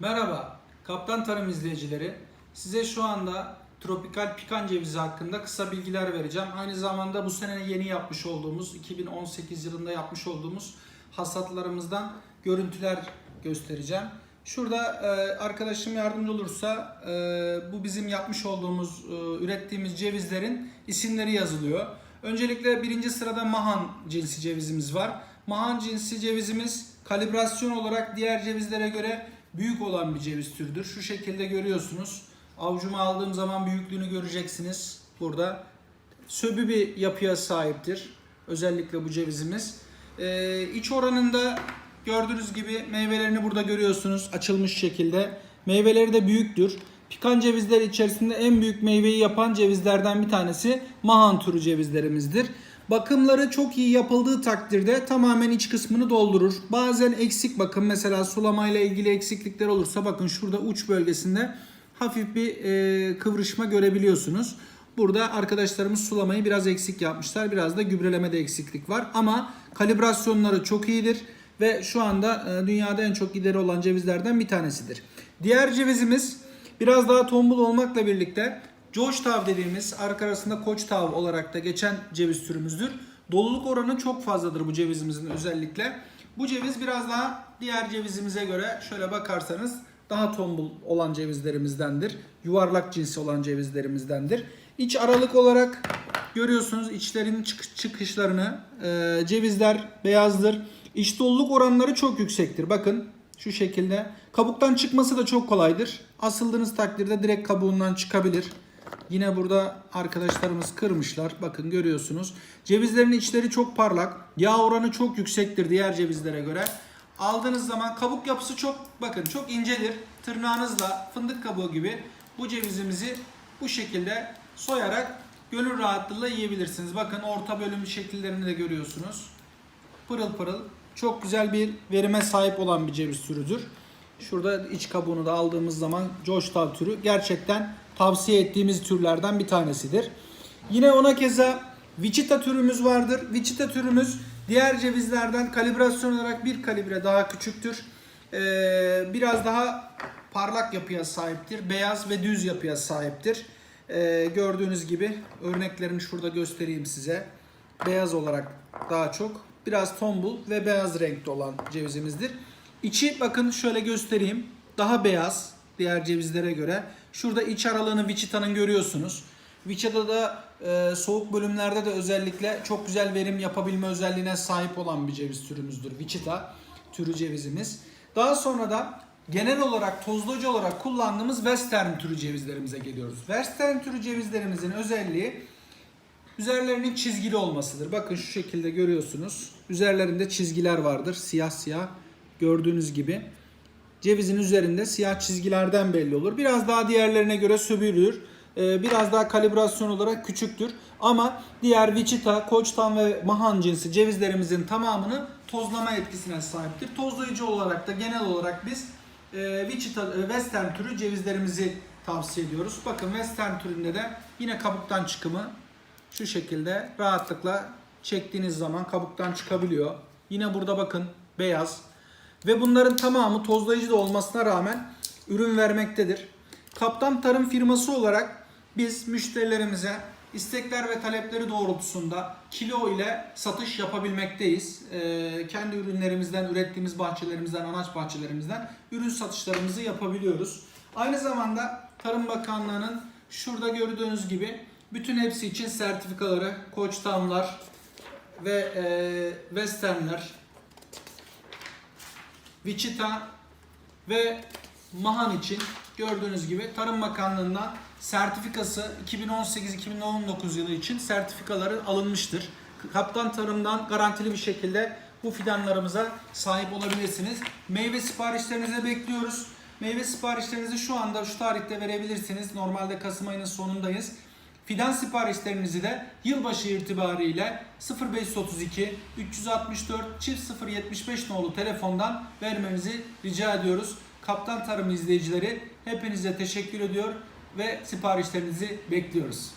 Merhaba, Kaptan Tarım izleyicileri. Size şu anda tropikal pikan cevizi hakkında kısa bilgiler vereceğim. Aynı zamanda bu sene yeni yapmış olduğumuz, 2018 yılında yapmış olduğumuz hasatlarımızdan görüntüler göstereceğim. Şurada e, arkadaşım yardımcı olursa e, bu bizim yapmış olduğumuz, e, ürettiğimiz cevizlerin isimleri yazılıyor. Öncelikle birinci sırada Mahan cinsi cevizimiz var. Mahan cinsi cevizimiz kalibrasyon olarak diğer cevizlere göre büyük olan bir ceviz türüdür. Şu şekilde görüyorsunuz. Avucuma aldığım zaman büyüklüğünü göreceksiniz burada. Söbü bir yapıya sahiptir. Özellikle bu cevizimiz. Ee, iç oranında gördüğünüz gibi meyvelerini burada görüyorsunuz açılmış şekilde. Meyveleri de büyüktür. Pikan cevizler içerisinde en büyük meyveyi yapan cevizlerden bir tanesi Mahan türü cevizlerimizdir. Bakımları çok iyi yapıldığı takdirde tamamen iç kısmını doldurur. Bazen eksik bakım mesela sulamayla ilgili eksiklikler olursa bakın şurada uç bölgesinde hafif bir e, kıvrışma görebiliyorsunuz. Burada arkadaşlarımız sulamayı biraz eksik yapmışlar. Biraz da gübrelemede eksiklik var. Ama kalibrasyonları çok iyidir. Ve şu anda e, dünyada en çok gideri olan cevizlerden bir tanesidir. Diğer cevizimiz biraz daha tombul olmakla birlikte Josh Tav dediğimiz arka arasında Koç Tav olarak da geçen ceviz türümüzdür. Doluluk oranı çok fazladır bu cevizimizin özellikle. Bu ceviz biraz daha diğer cevizimize göre şöyle bakarsanız daha tombul olan cevizlerimizdendir. Yuvarlak cinsi olan cevizlerimizdendir. İç aralık olarak görüyorsunuz içlerin çık- çıkışlarını. Ee, cevizler beyazdır. İç doluluk oranları çok yüksektir. Bakın şu şekilde. Kabuktan çıkması da çok kolaydır. Asıldığınız takdirde direkt kabuğundan çıkabilir. Yine burada arkadaşlarımız kırmışlar. Bakın görüyorsunuz. Cevizlerin içleri çok parlak. Yağ oranı çok yüksektir diğer cevizlere göre. Aldığınız zaman kabuk yapısı çok bakın çok incedir. Tırnağınızla fındık kabuğu gibi bu cevizimizi bu şekilde soyarak gönül rahatlığıyla yiyebilirsiniz. Bakın orta bölüm şekillerini de görüyorsunuz. Pırıl pırıl çok güzel bir verime sahip olan bir ceviz türüdür. Şurada iç kabuğunu da aldığımız zaman Tav türü gerçekten tavsiye ettiğimiz türlerden bir tanesidir. Yine ona keza Wichita türümüz vardır. Wichita türümüz diğer cevizlerden kalibrasyon olarak bir kalibre daha küçüktür. Ee, biraz daha parlak yapıya sahiptir. Beyaz ve düz yapıya sahiptir. Ee, gördüğünüz gibi örneklerini şurada göstereyim size. Beyaz olarak daha çok biraz tombul ve beyaz renkte olan cevizimizdir. İçi bakın şöyle göstereyim. Daha beyaz diğer cevizlere göre. Şurada iç aralığını Wichita'nın görüyorsunuz. Wichita'da e, soğuk bölümlerde de özellikle çok güzel verim yapabilme özelliğine sahip olan bir ceviz türümüzdür. Wichita türü cevizimiz. Daha sonra da genel olarak tozluca olarak kullandığımız Western türü cevizlerimize geliyoruz. Western türü cevizlerimizin özelliği üzerlerinin çizgili olmasıdır. Bakın şu şekilde görüyorsunuz. Üzerlerinde çizgiler vardır. Siyah siyah gördüğünüz gibi. Cevizin üzerinde siyah çizgilerden belli olur. Biraz daha diğerlerine göre söbülür. Ee, Biraz daha kalibrasyon olarak küçüktür. Ama diğer Wichita, Koçtan ve Mahan cinsi cevizlerimizin tamamını tozlama etkisine sahiptir. Tozlayıcı olarak da genel olarak biz e, Wichita, e, Western türü cevizlerimizi tavsiye ediyoruz. Bakın Western türünde de yine kabuktan çıkımı şu şekilde rahatlıkla çektiğiniz zaman kabuktan çıkabiliyor. Yine burada bakın beyaz. Ve bunların tamamı tozlayıcı da olmasına rağmen ürün vermektedir. Kaptan Tarım firması olarak biz müşterilerimize istekler ve talepleri doğrultusunda kilo ile satış yapabilmekteyiz. Ee, kendi ürünlerimizden, ürettiğimiz bahçelerimizden, anaç bahçelerimizden ürün satışlarımızı yapabiliyoruz. Aynı zamanda Tarım Bakanlığı'nın şurada gördüğünüz gibi bütün hepsi için sertifikaları, Koçtamlar ve e, Westernler, Wichita ve Mahan için gördüğünüz gibi Tarım Bakanlığı'ndan sertifikası 2018-2019 yılı için sertifikaları alınmıştır. Kaptan Tarım'dan garantili bir şekilde bu fidanlarımıza sahip olabilirsiniz. Meyve siparişlerinize bekliyoruz. Meyve siparişlerinizi şu anda şu tarihte verebilirsiniz. Normalde Kasım ayının sonundayız. Fidan siparişlerinizi de yılbaşı itibariyle 0532 364 çift 075 nolu telefondan vermenizi rica ediyoruz. Kaptan Tarım izleyicileri hepinize teşekkür ediyor ve siparişlerinizi bekliyoruz.